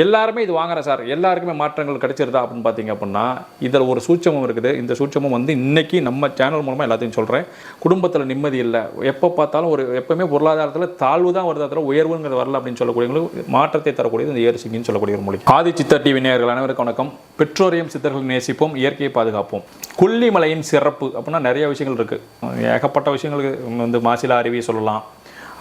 எல்லாருமே இது வாங்குறேன் சார். எல்லாருக்குமே மாற்றங்கள் கிடைச்சிருதா அப்படின்னு பார்த்தீங்க அப்படின்னா இதில் ஒரு சூட்சமும் இருக்குது. இந்த சூட்சமும் வந்து இன்னைக்கு நம்ம சேனல் மூலமாக எல்லாத்தையும் சொல்கிறேன் குடும்பத்தில் நிம்மதி இல்லை. எப்போ பார்த்தாலும் ஒரு எப்பவுமே பொருளாதாரத்தில் தாழ்வு தான் வருது. அதில் உயர்வுங்கிறது வரல அப்படின்னு சொல்லக்கூடியவங்களுக்கு மாற்றத்தை தரக்கூடியது இந்த ஏறு சிங்கின்னு சொல்லக்கூடிய ஒரு மொழி. ஆதி சித்தர் டிவி நேயர்கள் அனைவருக்கும் வணக்கம். பெற்றோரையும் சித்தர்கள் நேசிப்போம் இயற்கையை பாதுகாப்போம். கொல்லிமலையின் சிறப்பு அப்படின்னா நிறைய விஷயங்கள் இருக்குது ஏகப்பட்ட விஷயங்களுக்கு வந்து மாசிலா அருவி சொல்லலாம்.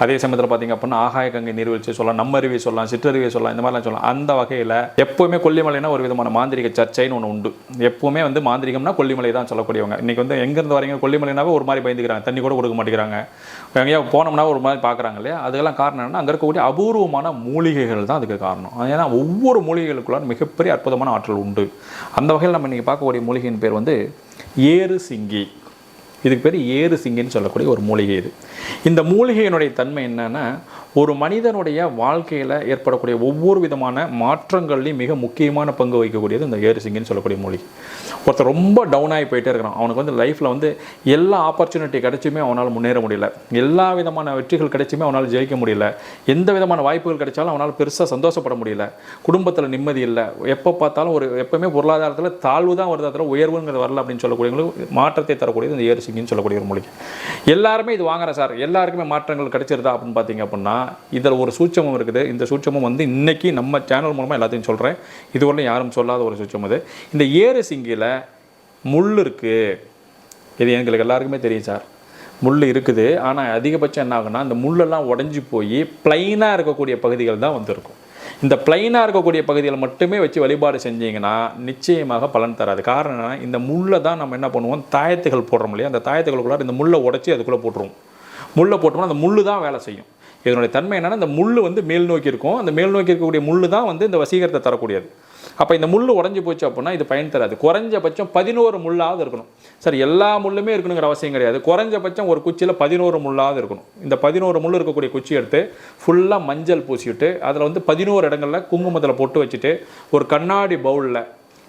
அதே சமயத்தில் பார்த்தீங்க அப்படின்னா ஆகாய கங்கை நீர்வீழ்ச்சி சொல்லலாம் நம்ம அருவியை சொல்லலாம் சிற்றருவி சொல்லலாம் இந்த மாதிரிலாம் சொல்லலாம். அந்த வகையில் எப்போவுமே கொல்லிமலைனா ஒரு விதமான மாந்திரிக சர்ச்சைன்னு ஒன்று உண்டு. எப்போவுமே வந்து மாந்திரிகம்னா கொல்லிமலை தான் சொல்லக்கூடியவங்க. இன்றைக்கி வந்து எங்கேருந்து வரீங்க? கொல்லிமலைனாவே ஒரு மாதிரி பயந்துக்கிறாங்க. தண்ணி கூட கொடுக்க மாட்டேங்கிறாங்க. எங்கேயா போனோம்னா ஒரு மாதிரி பார்க்குறாங்க இல்லையா? அதுக்கெல்லாம் காரணம் என்னன்னா அங்கே இருக்கக்கூடிய அபூர்வமான மூலிகைகள் தான் அதுக்கு காரணம். ஏன்னா ஒவ்வொரு மூலிகைகளுக்குள்ள மிகப்பெரிய அற்புதமான ஆற்றல் உண்டு. அந்த வகையில் நம்ம இன்றைக்கி பார்க்கக்கூடிய மூலிகையின் பேர் வந்து ஏறு சிங்கி. இதுக்கு பேர் ஏறு சிங்கின்னு சொல்லக்கூடிய ஒரு மூலிகை இது. இந்த மூலிகையினுடைய தன்மை என்னன்னா ஒரு மனிதனுடைய வாழ்க்கையில் ஏற்படக்கூடிய ஒவ்வொரு விதமான மாற்றங்கள்லையும் மிக முக்கியமான பங்கு வகிக்கக்கூடியது இந்த ஏரிசிங்கன்னு சிங்கின்னு சொல்லக்கூடிய மூலிகை. ஒருத்தர் ரொம்ப டவுன் ஆகி போயிட்டே இருக்கிறான். அவனுக்கு வந்து லைஃப்பில் வந்து எல்லா ஆப்பர்ச்சுனிட்டி கிடைச்சுமே அவனால் முன்னேற முடியல. எல்லா விதமான வெற்றிகள் கிடைச்சுமே அவனால் ஜெயிக்க முடியல. எந்த விதமான வாய்ப்புகள் கிடைச்சாலும் அவனால் பெருசாக சந்தோஷப்பட முடியல. குடும்பத்தில் நிம்மதி இல்லை. எப்போ பார்த்தாலும் ஒரு எப்பவுமே பொருளாதாரத்தில் தாழ்வு தான் வருது. அதில் உயர்வுங்கிறது வரல அப்படின்னு சொல்லக்கூடியவங்களுக்கு மாற்றத்தை தரக்கூடியது இந்த ஏரிசிங்கன்னு சிங்கின்னு சொல்லக்கூடிய ஒரு மூலிகை. எல்லாருமே இது வாங்குறேன் சார். எல்லாருக்குமே மாற்றங்கள் கிடைச்சிருதா அப்படின்னு பார்த்தீங்க அப்படின்னா இதில் ஒரு சூட்சமும் இருக்குது. இந்த சூட்சமும் வந்து இன்றைக்கி நம்ம சேனல் மூலமாக எல்லாத்தையும் சொல்கிறேன் இதுவரையும் யாரும் சொல்லாத ஒரு சூட்சம் இது இந்த ஏறு சிங்கியில் முள் இருக்குது இது எங்களுக்கு எல்லாருக்குமே தெரியும் சார். முள் இருக்குது. ஆனால் அதிகபட்சம் என்ன ஆகுன்னா இந்த முள்ளெல்லாம் உடஞ்சி போய் பிளைனாக இருக்கக்கூடிய பகுதிகள் தான் வந்திருக்கும். இந்த பிளைனாக இருக்கக்கூடிய பகுதிகளை மட்டுமே வச்சு வழிபாடு செஞ்சீங்கன்னா நிச்சயமாக பலன் தராது. காரணம் என்னென்னா இந்த முள்ளை தான் நம்ம என்ன பண்ணுவோம்? தாயத்துகள் போடுறோம் இல்லையா? அந்த தாயத்துகளுக்குள்ளார இந்த முள்ளை உடச்சி அதுக்குள்ளே போட்டுருவோம். முள்ளை போட்டோம்னா அந்த முள்ளு தான் வேலை செய்யும். இதனுடைய தன்மை என்னன்னா இந்த முள் வந்து மேல் நோக்கி இருக்கும். அந்த மேல் நோக்கி இருக்கக்கூடிய முள்ளு தான் வந்து இந்த வசீகரத்தை தரக்கூடியது. அப்போ இந்த முள் உடஞ்சி போச்சு அப்படின்னா இது பயன் தராது. குறைஞ்சபட்சம் பதினோரு முள்ளாவது இருக்கணும். சார் எல்லா முள்ளுமே இருக்கணுங்கிற அவசியம் கிடையாது. குறைஞ்சபட்சம் ஒரு குச்சியில் பதினோரு முள்ளாவது இருக்கணும். இந்த பதினோரு முள் இருக்கக்கூடிய குச்சி எடுத்து ஃபுல்லாக மஞ்சள் பூசிவிட்டு அதில் வந்து பதினோரு இடங்களில் குங்குமத்தில் போட்டு வச்சுட்டு ஒரு கண்ணாடி பவுலில்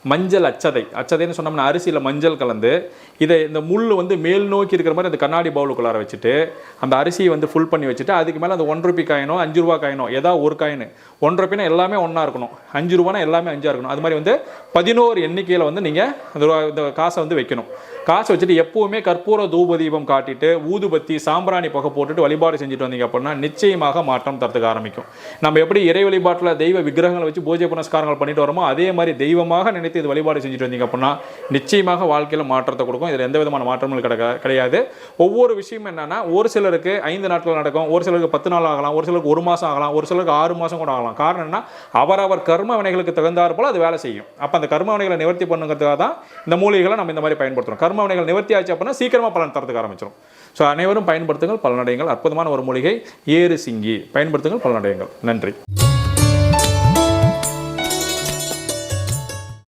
மஞ்சள் அச்சதை. அச்சதைன்னு சொன்னோம்னா அரிசியில் மஞ்சள் கலந்து இதை இந்த முள் வந்து மேல் நோக்கி இருக்கிற மாதிரி அந்த கண்ணாடி பவுலுக்குள்ளார வச்சுட்டு அந்த அரிசியை வந்து ஃபுல் பண்ணி வச்சுட்டு அதுக்கு மேலே அந்த ஒன் ருபி காயினோ அஞ்சு ரூபா காயினோ ஏதாவது ஒரு காயின் ஒன் ருபினா எல்லாமே ஒன்றா இருக்கணும். அஞ்சு ரூபானா எல்லாமே அஞ்சாக இருக்கணும். அது மாதிரி வந்து பதினோரு எண்ணிக்கையில் வந்து நீங்கள் அந்த ரூபா- இந்த காசை வந்து வைக்கணும். காசு வச்சுட்டு எப்பவுமே கற்பூர தூப தீபம் காட்டிட்டு ஊதுபத்தி சாம்பிராணி புகை போட்டுட்டு வழிபாடு செஞ்சுட்டு வந்தீங்க அப்படின்னா நிச்சயமாக மாற்றம் தரத்துக்கு ஆரம்பிக்கும். நம்ம எப்படி இறை வழிபாட்டில் தெய்வ விக்கிரகங்களை வச்சு பூஜை புனஸ்காரங்கள் பண்ணிட்டு வரோமோ அதே மாதிரி தெய்வமாக நினைத்து இது வழிபாடு செஞ்சுட்டு வந்தீங்க அப்படின்னா நிச்சயமாக வாழ்க்கையில் மாற்றத்தை கொடுக்கும். இதில் எந்த விதமான மாற்றமும் கிடைக்க கிடையாது. ஒவ்வொரு விஷயம் என்னன்னா ஒரு சிலருக்கு ஐந்து நாட்கள் நடக்கும் ஒரு சிலருக்கு பத்து நாள் ஆகலாம் ஒரு சிலருக்கு ஒரு மாதம் ஆகலாம் ஒரு சிலருக்கு ஆறு மாதம் கூட ஆகலாம். காரணம் என்ன அவரவர் கர்ம வினைகளுக்கு தகுந்தாற்போல் அது வேலை செய்யும். அப்போ அந்த கர்ம வினைகளை நிவர்த்தி பண்ணுங்கிறதுக்காக தான் இந்த மூலிகைகளை நம்ம இந்த மாதிரி பயன்படுத்துறோம். கர்ம வினைகள் நிவர்த்தி ஆச்சு அப்படின்னா சீக்கிரமாக பலன் தரத்துக்கு ஆரம்பிச்சிடும் ஸோ அனைவரும் பயன்படுத்துங்கள் பலனடையுங்கள். அற்புதமான ஒரு மூலிகை ஏறு சிங்கி. பயன்படுத்துங்கள் பலனடையுங்கள். நன்றி.